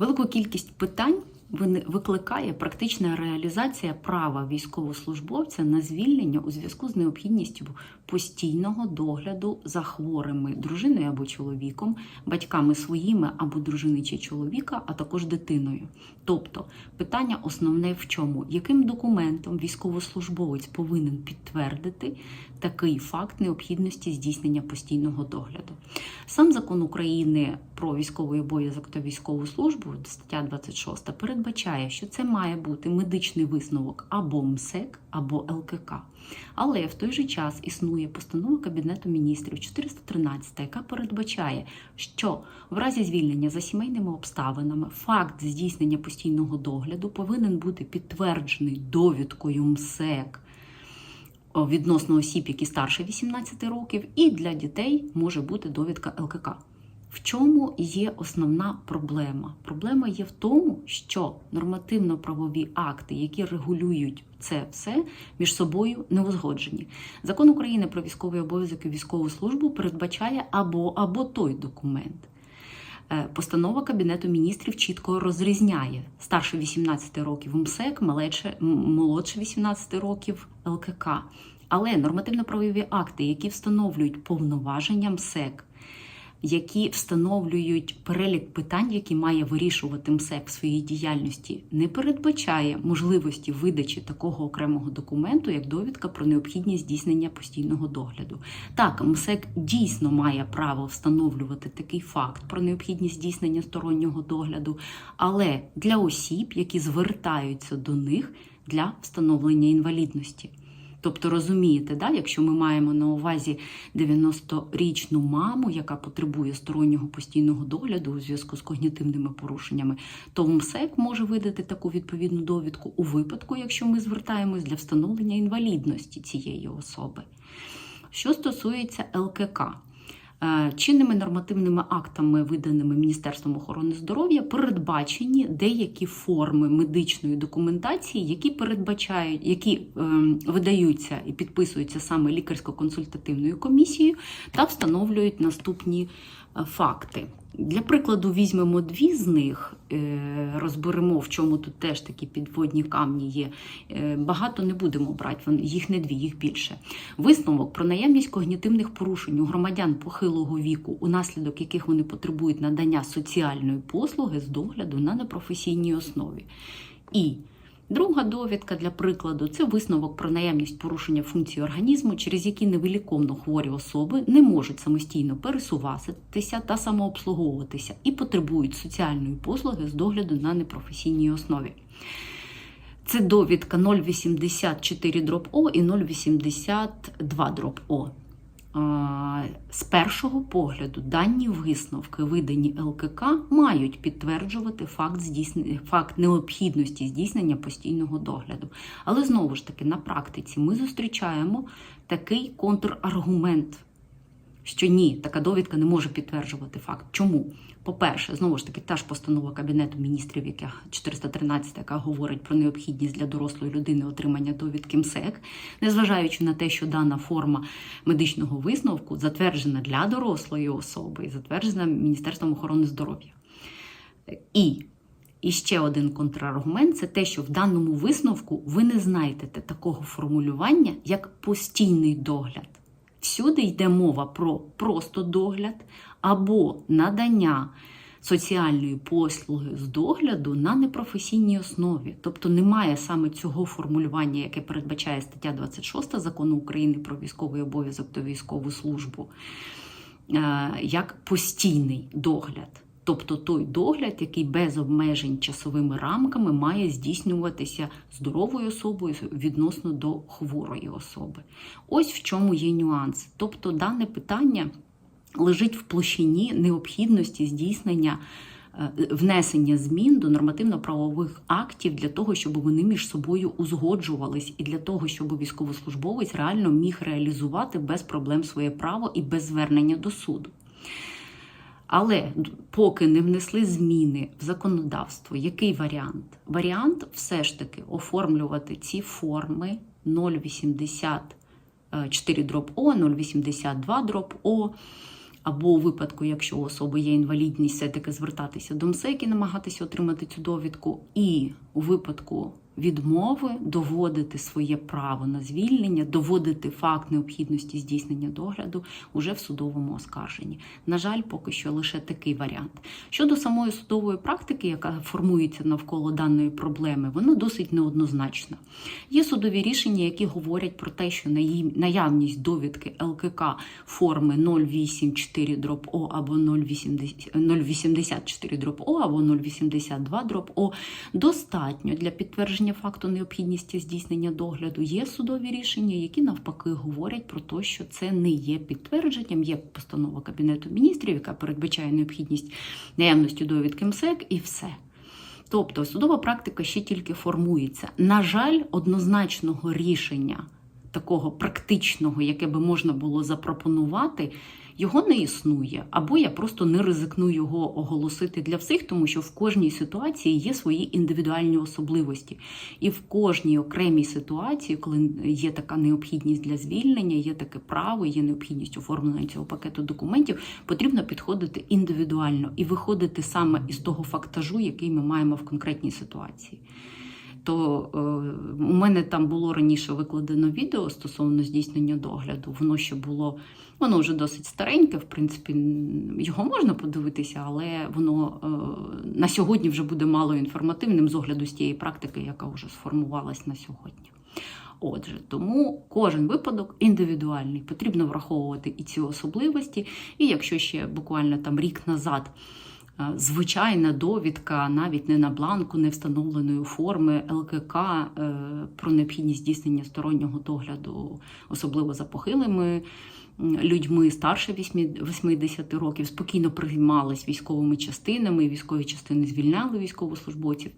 Велику кількість питань викликає практична реалізація права військовослужбовця на звільнення у зв'язку з необхідністю постійного догляду за хворими дружиною або чоловіком, батьками своїми або дружини чи чоловіка, а також дитиною. Тобто питання основне в чому? Яким документом військовослужбовець повинен підтвердити такий факт необхідності здійснення постійного догляду? Сам закон України про військовий обов'язок та військову службу, стаття 26, передбачає, що це має бути медичний висновок або МСЕК, або ЛКК. Але в той же час існує постанова Кабінету міністрів 413, яка передбачає, що в разі звільнення за сімейними обставинами факт здійснення постійного догляду повинен бути підтверджений довідкою МСЕК відносно осіб, які старше 18 років, і для дітей може бути довідка ЛКК. В чому є основна проблема? Проблема є в тому, що нормативно-правові акти, які регулюють це все, між собою не узгоджені. Закон України про військовий обов'язок і військову службу передбачає або або той документ. Е, Постанова Кабінету міністрів чітко розрізняє старше 18 років МСЕК, малече, молодше 18 років ЛКК. Але нормативно-правові акти, які встановлюють повноваження МСЕК, які встановлюють перелік питань, які має вирішувати МСЕК в своїй діяльності, не передбачає можливості видачі такого окремого документу, як довідка про необхідність здійснення постійного догляду. Так, МСЕК дійсно має право встановлювати такий факт про необхідність здійснення стороннього догляду, але для осіб, які звертаються до них для встановлення інвалідності. Тобто розумієте, да, якщо ми маємо на увазі 90-річну маму, яка потребує стороннього постійного догляду у зв'язку з когнітивними порушеннями, то МСЕК може видати таку відповідну довідку у випадку, якщо ми звертаємось для встановлення інвалідності цієї особи. Що стосується ЛКК, чинними нормативними актами, виданими Міністерством охорони здоров'я, передбачені деякі форми медичної документації, які передбачають, які ем, видаються і підписуються саме лікарсько-консультативною комісією та встановлюють наступні е, факти. Для прикладу, візьмемо дві з них, е, розберемо, в чому тут теж такі підводні камні є. Е, Багато не будемо брати, їх не дві, їх більше. Висновок про наявність когнітивних порушень у громадян похилого віку, унаслідок яких вони потребують надання соціальної послуги з догляду на непрофесійній основі. І Друга довідка для прикладу це висновок про наявність порушення функцій організму, через які невиліковно хворі особи не можуть самостійно пересуватися та самообслуговуватися і потребують соціальної послуги з догляду на непрофесійній основі. Це довідка 084 дроб О і 082 дроб О. З першого погляду дані висновки, видані ЛКК, мають підтверджувати факт, здійснення, факт необхідності здійснення постійного догляду. Але знову ж таки, на практиці ми зустрічаємо такий контраргумент, що ні, така довідка не може підтверджувати факт. Чому? По-перше, знову ж таки, та ж постанова Кабінету міністрів, яка 413, яка говорить про необхідність для дорослої людини отримання довідки МСЕК, незважаючи на те, що дана форма медичного висновку затверджена для дорослої особи і затверджена Міністерством охорони здоров'я. І і ще один контраргумент це те, що в даному висновку ви не знайдете такого формулювання, як постійний догляд. Всюди йде мова про просто догляд або надання соціальної послуги з догляду на непрофесійній основі. Тобто немає саме цього формулювання, яке передбачає стаття 26 закону України про військовий обов'язок та військову службу, е, як постійний догляд. Тобто той догляд, який без обмежень часовими рамками має здійснюватися здоровою особою відносно до хворої особи. Ось в чому є нюанс. Тобто, дане питання лежить в площині необхідності здійснення е, внесення змін до нормативно-правових актів для того, щоб вони між собою узгоджувались, і для того, щоб військовослужбовець реально міг реалізувати без проблем своє право і без звернення до суду. Але поки не внесли зміни в законодавство, який варіант? Варіант все ж таки оформлювати ці форми 0,84 дроб О, 0,82 дроб О або у випадку, якщо у особи є інвалідність, все-таки звертатися до МСЕК і намагатися отримати цю довідку, і у випадку відмови доводити своє право на звільнення, доводити факт необхідності здійснення догляду уже в судовому оскарженні. На жаль, поки що лише такий варіант. Щодо самої судової практики, яка формується навколо даної проблеми, вона досить неоднозначна. Є судові рішення, які говорять про те, що наявність довідки ЛКК форми 084 О або 084 дроб О або 082 дроб О достатньо для підтвердження факту необхідності здійснення догляду. Є судові рішення, які навпаки говорять про те, що це не є підтвердженням. Є постанова Кабінету міністрів, яка передбачає необхідність наявності довідки МСЕК, і все. Тобто судова практика ще тільки формується. На жаль, однозначного рішення такого практичного, яке би можна було запропонувати, його не існує. Або я просто не ризикну його оголосити для всіх, тому що в кожній ситуації є свої індивідуальні особливості. І в кожній окремій ситуації, коли є така необхідність для звільнення, є таке право, є необхідність оформлення цього пакету документів, потрібно підходити індивідуально і виходити саме із того фактажу, який ми маємо в конкретній ситуації. То е, у мене там було раніше викладено відео стосовно здійснення догляду. Воно ще було, воно вже досить стареньке, в принципі, його можна подивитися, але воно е, на сьогодні вже буде мало інформативним з огляду з тієї практики, яка вже сформувалась на сьогодні. Отже, тому кожен випадок індивідуальний. Потрібно враховувати і ці особливості. І якщо ще буквально там рік назад звичайна довідка, навіть не на бланку, не встановленої форми ЛКК е, про необхідність здійснення стороннього догляду, особливо за похилими людьми старше 80 років, спокійно приймались військовими частинами, військові частини звільняли військовослужбовців.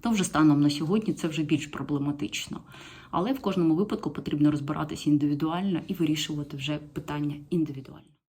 То вже станом на сьогодні це вже більш проблематично. Але в кожному випадку потрібно розбиратися індивідуально і вирішувати вже питання індивідуально.